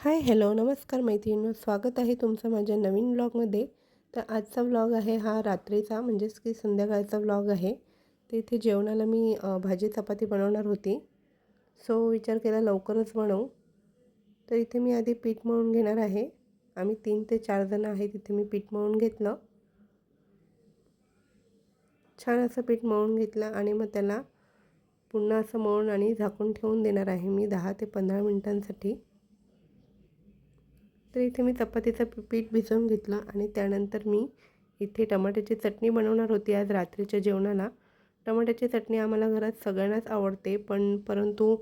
Hi hello नमस्कार मैत्रिणींनो स्वागत आहे तुमचं माझ्या नवीन ब्लॉगमध्ये. तर आजचा व्लॉग आहे हा रात्रीचा म्हणजेच की संध्याकाळचा व्लॉग आहे. तर इथे जेवणाला मी भाजी चपाती बनवणार होती. सो विचार केला लवकरच बनवू. तर इथे मी आधी पीठ मळून घेणार आहे. आम्ही तीन ते चार जण आहे तिथे मी पीठ मळून घेतलं. छान असं पीठ मळून घेतलं आणि मग त्याला पुन्हा असं मळून आणि झाकून ठेवून देणार आहे मी दहा ते पंधरा मिनटांसाठी. तर इथे मी चपातीचं पीठ भिजवून घेतलं आणि त्यानंतर मी इथे टमाट्याची चटणी बनवणार होती आज रात्रीच्या जेवणाला. टमाट्याची चटणी आम्हाला घरात सगळ्यांनाच आवडते पण परंतु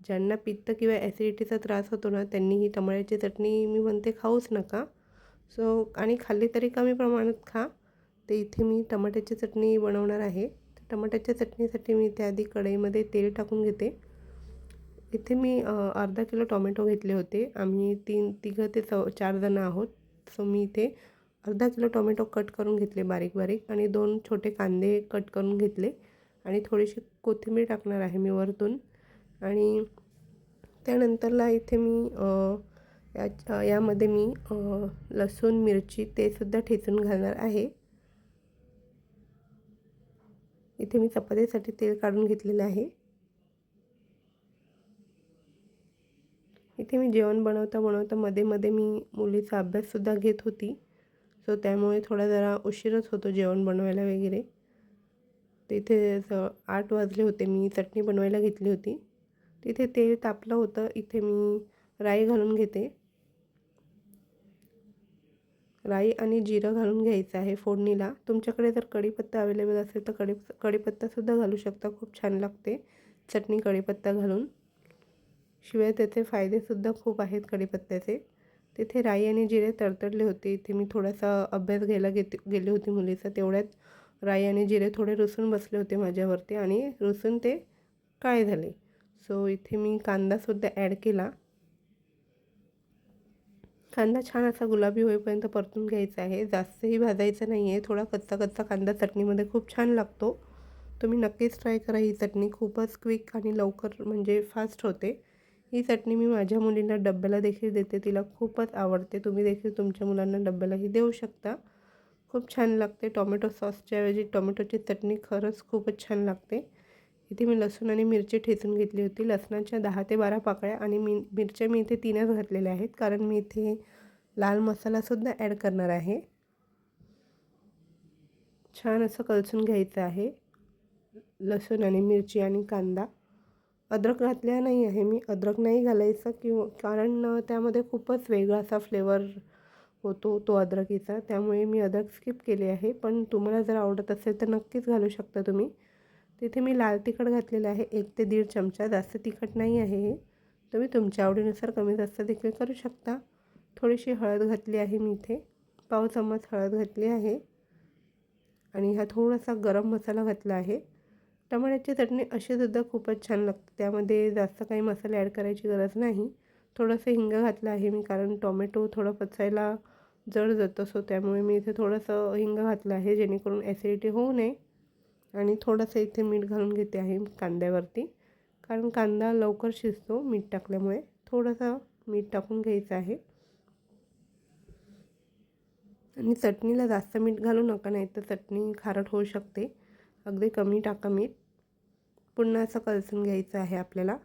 ज्यांना पित्त किंवा ॲसिडिटीचा त्रास होतो ना त्यांनी ही टमाट्याची चटणी मी म्हणते खाऊच नका. सो आणि खाल्ली तरी कमी प्रमाणात खा. तर इथे मी टमाट्याची चटणी बनवणार आहे. तर टमाट्याच्या चटणीसाठी मी इथे आधी कढईमध्ये तेल टाकून घेते. इथे मी अर्धा किलो टोमॅटो घेतले होते. आम्ही तीन तिघं ते चौ चार जणं आहोत. सो मी इथे अर्धा किलो टोमॅटो कट करून घेतले बारीक बारीक आणि दोन छोटे कांदे कट करून घेतले. आणि थोडीशी कोथिंबीर टाकणार आहे मी वरतून. आणि त्यानंतरला इथे मी या यामध्ये मी लसूण मिरची ते सुद्धा ठेचून घालणार आहे. इथे मी चपातीसाठी तेल काढून घेतलेलं आहे. इथे मी जेवण बनवता बनवता मध्ये मध्ये मी मुलीचा अभ्याससुद्धा घेत होती. सो त्यामुळे थोडा जरा उशीरच होतो जेवण बनवायला वगैरे. तिथे आठ वाजले होते मी चटणी बनवायला घेतली होती. तिथे तेल तापलं होतं इथे मी राई घालून घेते. राई आणि जिरं घालून घ्यायचं आहे फोडणीला. तुमच्याकडे जर कढीपत्ता अवेलेबल असेल तर कढी कढीपत्तासुद्धा घालू शकता खूप छान लागते. चटणी कढीपत्ता घालून. शिवाय त्याचे फायदेसुद्धा खूप आहेत कढीपत्त्याचे तिथे राई आणि जिरे तडतडले होते. इथे मी थोडासा अभ्यास घ्यायला घेते गेली होती मुलीचा. तेवढ्यात राई आणि जिरे थोडे रुसून बसले होते माझ्यावरती आणि रुसून ते काळे झाले? सो इथे मी कांदासुद्धा ॲड केला. कांदा छान असा गुलाबी होईपर्यंत परतून घ्यायचा आहे. जास्तही भाजायचा नाही आहे थोडा कच्चा कच्चा कांदा चटणीमध्ये खूप छान लागतो. तुम्ही नक्कीच ट्राय करा. ही चटणी खूपच क्विक आणि लवकर म्हणजे फास्ट होते. ही चटणी मी माझ्या मुलींना डब्याला देखील देते. तिला खूपच आवडते. तुम्ही देखील तुमच्या मुलांना डब्यालाही देऊ शकता. खूप छान लागते. टोमॅटो सॉसच्या ऐवजी टोमॅटोची चटणी खरंच खूपच छान लागते. इथे मी लसूण आणि मिरची ठेचून घेतली होती. लसणाच्या दहा ते बारा पाकळ्या आणि मी मिरच्या मी इथे तीनच घातलेल्या आहेत. कारण मी इथे लाल मसालासुद्धा ॲड करणार आहे. छान असं कलसून घ्यायचं आहे. लसूण आणि मिरची आणि कांदा. अद्रक घातल्या नाही आहे. मी अद्रक नाही घालायचं किंवा कारण त्यामध्ये खूपच वेगळा असा फ्लेवर होतो तो अद्रकीचा. त्यामुळे मी अद्रक स्किप केले आहे. पण तुम्हाला जर आवडत असेल तर नक्कीच घालू शकता तुम्ही. तिथे मी लाल तिखट घातलेलं आहे. एक ते दीड चमचा. जास्त तिखट नाही आहे हे. तुम्ही तुमच्या आवडीनुसार कमी जास्त देखील करू शकता. थोडीशी हळद घातली आहे मी इथे. पाव चम्मच हळद घातली आहे. आणि हा थोडासा गरम मसाला घातला आहे. टमाट्याची चटणी अशीसुद्धा खूपच छान लागते. त्यामध्ये जास्त काही मसाले ॲड करायची गरज नाही. थोडंसं हिंग घातलं आहे मी कारण टोमॅटो थोडं पचायला जड जात सो त्यामुळे मी इथे थोडंसं हिंग घातलं आहे जेणेकरून ॲसिडिटी होऊ नये. आणि थोडंसं इथे मीठ घालून घेते आहे कांद्यावरती. कारण कांदा लवकर शिजतो मीठ टाकल्यामुळे. थोडंसं मीठ टाकून घ्यायचं आहे. आणि चटणीला जास्त मीठ घालू नका नाही तर चटणी खारट होऊ शकते. अगदी कमी टाका मीठ. पुन्हा असं कलसून घ्यायचं आहे आपल्याला.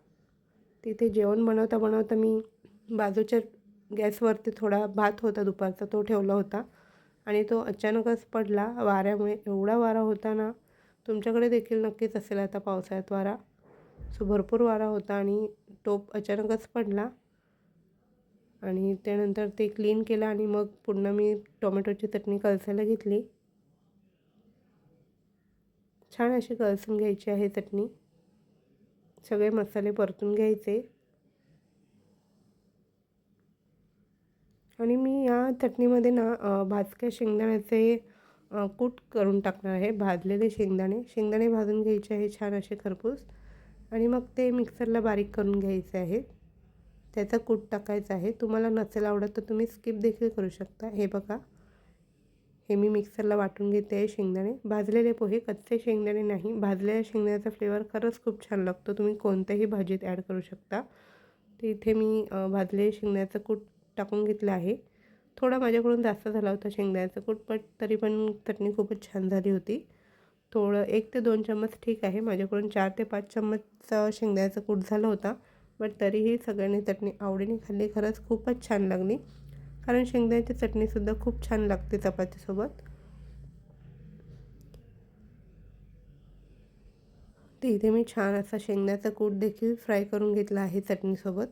तिथे जेवण बनवता बनवता मी बाजूच्या गॅसवरती थोडा भात होता दुपारचा तो ठेवला होता. आणि तो अचानकच पडला. वाऱ्यामुळे एवढा वारा होता ना तुमच्याकडे देखील नक्कीच असेल आता पावसाळ्यात वारा. सो भरपूर वारा होता आणि टोप अचानकच पडला. आणि त्यानंतर ते क्लीन केलं आणि मग पुन्हा मी टोमॅटोची चटणी कलसायला घेतली. छान अशी कलसून घ्यायची आहे चटणी. सगळे मसाले परतून घ्यायचे. आणि मी या चटणीमध्ये ना भाजक्या शेंगदाण्याचे कूट करून टाकणार आहे. भाजलेले शेंगदाणे. शेंगदाणे भाजून घ्यायचे आहे छान असे खरपूस. आणि मग ते मिक्सरला बारीक करून घ्यायचे आहे. त्याचा कूट टाकायचा आहे. तुम्हाला नसेल आवडत तर तुम्ही स्किप देखील करू शकता. हे बघा. हे मी मिक्सरला वाटून घेते आहे शेंगदाणे. भाजलेले पोहे कच्चे शेंगदाणे नाही. भाजलेल्या शेंगदाण्याचा फ्लेवर खरंच खूप छान लागतो. तुम्ही कोणत्याही भाजीत ॲड करू शकता. तर इथे मी अ, भाजले शेंगदाण्याचं कूट टाकून घेतलं आहे. थोडा माझ्याकडून जास्त झाला होता शेंगदाण्याचं कूट बट तरी पण चटणी खूपच छान झाली होती. थोडं एक ते दोन चम्मच ठीक आहे. माझ्याकडून चार ते पाच चम्मच शेंगदाण्याचं कूट झालं होता. बट तरीही सगळ्यांनी चटणी आवडीने खाल्ली. खरंच खूपच छान लागली. कारण शेंगदाण्याची चटणीसुद्धा खूप छान लागते चपातीसोबत. ते इथे मी छान असा शेंगदाचा कूट देखील फ्राय करून घेतला आहे चटणीसोबत.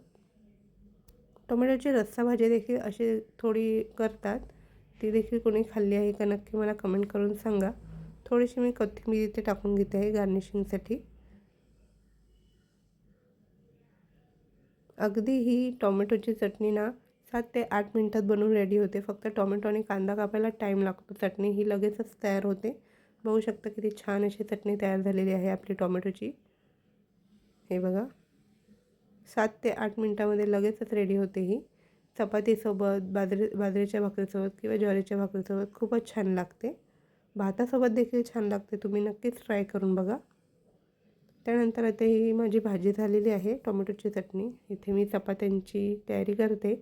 टोमॅटोची रस्सा भाजी देखील अशी थोडी करतात. ती देखील कोणी खाल्ली आहे का नक्की मला कमेंट करून सांगा. थोडीशी मी कोथिंबीर इथे टाकून घेते आहे गार्निशिंगसाठी. अगदी ही टोमॅटोची चटणी ना सात ते आठ मिनटात बनवून रेडी होते. फक्त टोमॅटो आणि कांदा कापायला टाईम लागतो. चटणी ही लगेचच तयार होते. बघू शकता किती छान अशी चटणी तयार झालेली आहे आपली टोमॅटोची. हे बघा. सात ते आठ मिनटामध्ये लगेचच रेडी होते ही. चपातीसोबत बाजरी बाजरीच्या भाकरीसोबत किंवा ज्वारीच्या भाकरीसोबत खूपच छान लागते. भातासोबत देखील छान लागते. तुम्ही नक्कीच ट्राय करून बघा. त्यानंतर आता ही माझी भाजी झालेली आहे टोमॅटोची चटणी. इथे मी चपात्यांची तयारी करते.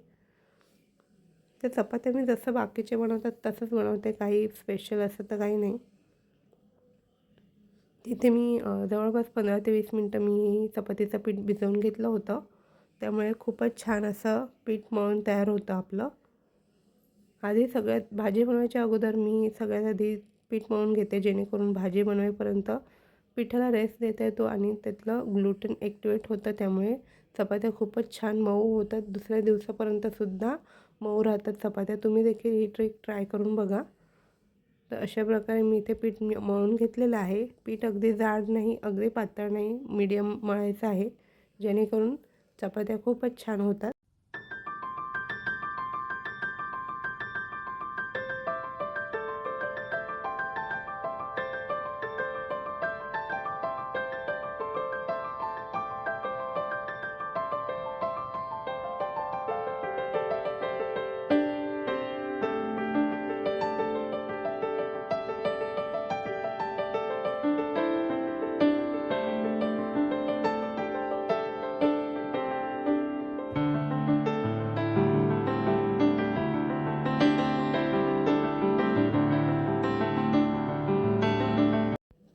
तर चपात्या मी जसं बाकीचे बनवतात तसंच बनवते. काही स्पेशल असं तर काही नाही. तिथे मी जवळपास पंधरा ते वीस मिनटं मी चपातीचं पीठ भिजवून घेतलं होतं. त्यामुळे खूपच छान असं पीठ मळून तयार होतं आपलं. आधी सगळ्यात भाजी बनवायच्या अगोदर मी सगळ्यात आधी पीठ मळून घेते जेणेकरून भाजी बनवेपर्यंत पिठाला रेस्ट देता येतो आणि त्यातलं ग्लुटन ॲक्टिवेट होतं. त्यामुळे चपात्या खूपच छान मऊ होतात. दुसऱ्या दिवसापर्यंतसुद्धा मऊ राहतात चपात्या. तुम्ही देखील ही ट्रिक ट्राय करून बघा. तर अशा प्रकारे मी इथे पीठ मळून घेतलेलं आहे. पीठ अगदी जाड नाही अगदी पातळ नाही मीडियम मळायचं आहे. जेणेकरून चपात्या खूपच छान होतात.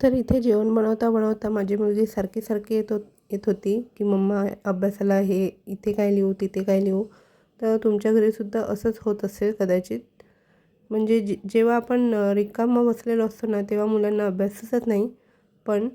तर इथे जेवण बनवता बनवता माझी मुलगी सारखी सारखी येत येत होती की मम्मा अभ्यासाला हे इथे काय लिहू तिथे काय लिहू? तर तुमच्या घरीसुद्धा असंच होत असेल कदाचित. म्हणजे जे जेव्हा आपण रिकामं बसलेलो असतो ना तेव्हा मुलांना अभ्यास सुचत नाही. पण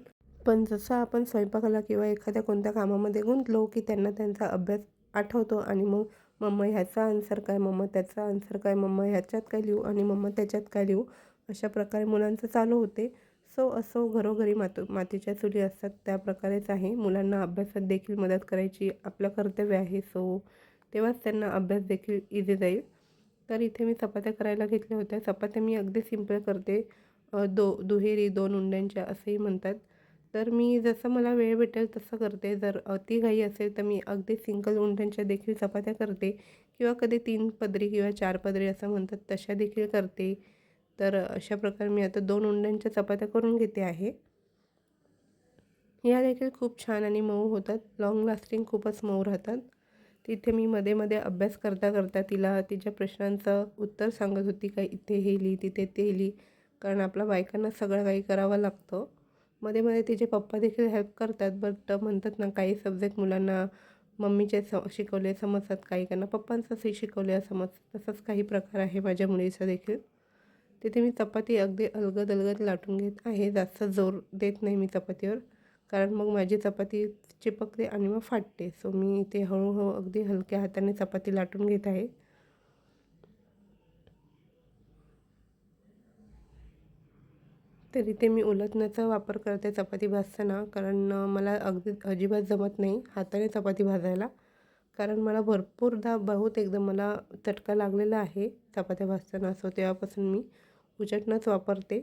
पण जसं आपण स्वयंपाकाला किंवा एखाद्या कोणत्या कामामध्ये गुंतलो की त्यांना त्यांचा अभ्यास आठवतो आणि मग मम्मा ह्याचा आन्सर काय मम्मा त्याचा आन्सर काय मम्मा ह्याच्यात काय लिहू आणि मम्मा त्याच्यात काय लिहू? अशा प्रकारे मुलांचं चालू होते. सो असो घरोघरी मातो मातीच्या चुली असतात त्या प्रकारेच आहे. मुलांना अभ्यासात देखील मदत करायची आपलं कर्तव्य आहे. सो तेव्हाच त्यांना अभ्यास देखील इझी जाईल. तर इथे मी चपात्या करायला घेतल्या होत्या. चपात्या मी अगदी सिंपल करते. दो दुहेरी दोन उंड्यांच्या असंही म्हणतात. तर मी जसं मला वेळ भेटेल तसं करते. जर अति घाई असेल तर मी अगदी सिंगल उंड्यांच्या देखील चपात्या करते किंवा कधी तीन पदरी किंवा चार पदरी असं म्हणतात तशा देखील करते. तर अशा प्रकारे मी आता दोन उंड्यांच्या चपात्या करून घेते आहे. या देखील खूप छान आणि मऊ होतात. लाँग लास्टिंग खूपच मऊ राहतात. तिथे मी मध्ये मध्ये अभ्यास करता करता तिला तिच्या प्रश्नांचं उत्तर सांगत होती का इथे हे लिही तिथे ते लिही कारण आपल्या बायकांना सगळं काही करावं लागतं. मध्ये मध्ये तिचे पप्पा देखील हेल्प करतात बट म्हणतात ना काही सब्जेक्ट मुलांना मम्मीचे स शिकवले समजतात. काही त्यांना पप्पांचं शिकवले समज तसंच काही प्रकार आहे माझ्या मुलीचा देखील. तिथे मी चपाती अगदी अलगद अलगद लाटून घेत आहे. जास्त जोर देत नाही मी चपातीवर कारण मग माझी चपाती चिपकते आणि मग फाटते. सो मी इथे हळूहळू अगदी हलक्या हाताने चपाती लाटून घेत आहे. तर इथे मी उलटण्याचा वापर करते चपाती भाजताना कारण मला अगदी अजिबात जमत नाही हाताने चपाती भाजायला. कारण मला भरपूरदा बहुत एकदम मला चटका लागलेला आहे चपात्या भाजताना. सो तेव्हापासून मी उचटणंच वापरते.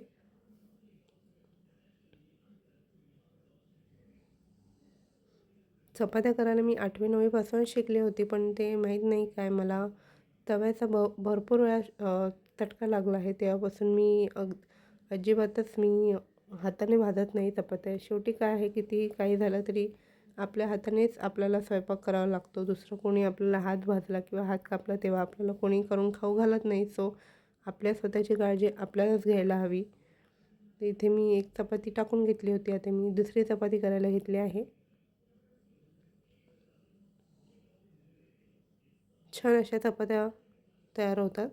चपात्या करायला मी आठवी नववीपासून शिकले होते पण ते माहीत नाही काय मला. तव्याचा भ भरपूर वेळा तटका लागला आहे. तेव्हापासून मी अग अजिबातच मी हाताने भाजत नाही चपात्या. शेवटी काय आहे किती काही झालं तरी आपल्या हातानेच आपल्याला स्वयंपाक करावा लागतो. दुसरं कोणी आपल्याला हात भाजला किंवा हात कापला तेव्हा आपल्याला कोणी करून खाऊ घालत नाही. सो आपल्या स्वतःची काळजी आपल्यालाच घ्यायला हवी. तर इथे मी एक चपाती टाकून घेतली होती. आता मी दुसरी चपाती करायला घेतली आहे. छान अशा चपात्या तयार होतात.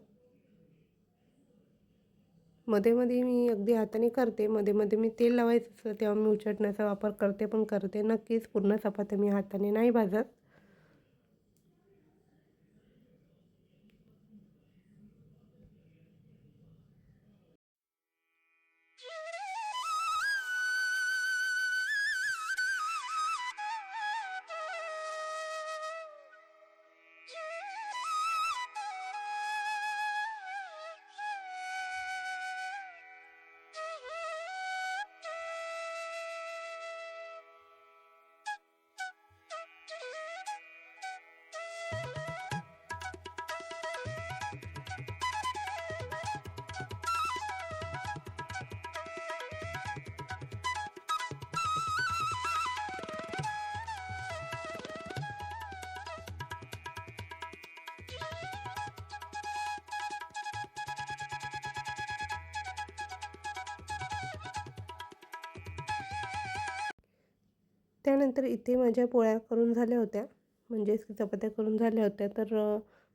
मध्ये मध्ये मी अगदी हाताने करते. मध्ये मध्ये मी तेल लावायचं तेव्हा मी उचटण्याचा वापर करते पण करते नक्कीच. पूर्ण चपात्या मी हाताने नाही भाजत. त्यानंतर इथे माझ्या पोळ्या करून झाल्या होत्या. म्हणजेच चपात्या करून झाल्या होत्या तर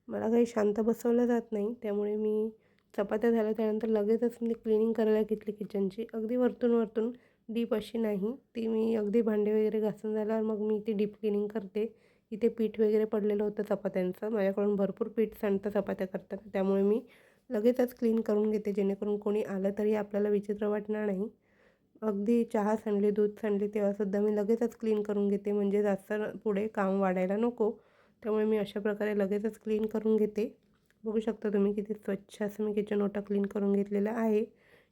मला काही शांत बसवलं जात नाही. त्यामुळे मी चपात्या झाल्या त्यानंतर लगेचच मी क्लिनिंग करायला घेतली किचनची. अगदी वरतून वरतून डीप अशी नाही. ती मी अगदी भांडे वगैरे घासून झाल्यावर मग मी ती डीप क्लिनिंग करते. इथे पीठ वगैरे पडलेलं होतं चपात्यांचं. माझ्याकडून भरपूर पीठ सांडतं चपात्या करताना त्यामुळे मी लगेचच क्लीन करून घेते जेणेकरून कोणी आलं तरी आपल्याला विचित्र वाटणार नाही. अगदी चहा सांडली दूध सांडली तेव्हासुद्धा मी लगेचच क्लीन करून घेते. म्हणजे जास्त पुढे काम वाढायला नको. त्यामुळे मी अशा प्रकारे लगेचच क्लीन करून घेते. बघू शकता तुम्ही किती स्वच्छ असं मी किचन ओटा क्लीन करून घेतलेला आहे.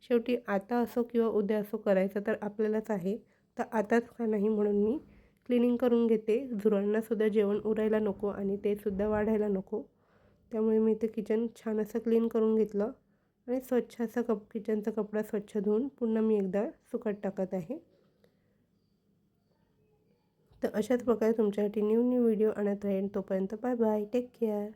शेवटी आता असो किंवा उद्या असो करायचं तर आपल्यालाच आहे. तर आताच का नाही म्हणून मी क्लिनिंग करून घेते. झुरांनासुद्धा जेवण उरायला नको आणि ते सुद्धा वाढायला नको. त्यामुळे मी ते किचन छान असं क्लीन करून घेतलं. आणि स्वच्छ असा कप किचनचा कपडा स्वच्छ धुवून पुन्हा मी एकदा सुकट टाकत आहे. तर अशाच प्रकारे तुमच्यासाठी न्यू न्यू व्हिडिओ आणत राहीन. तोपर्यंत बाय बाय. Take care.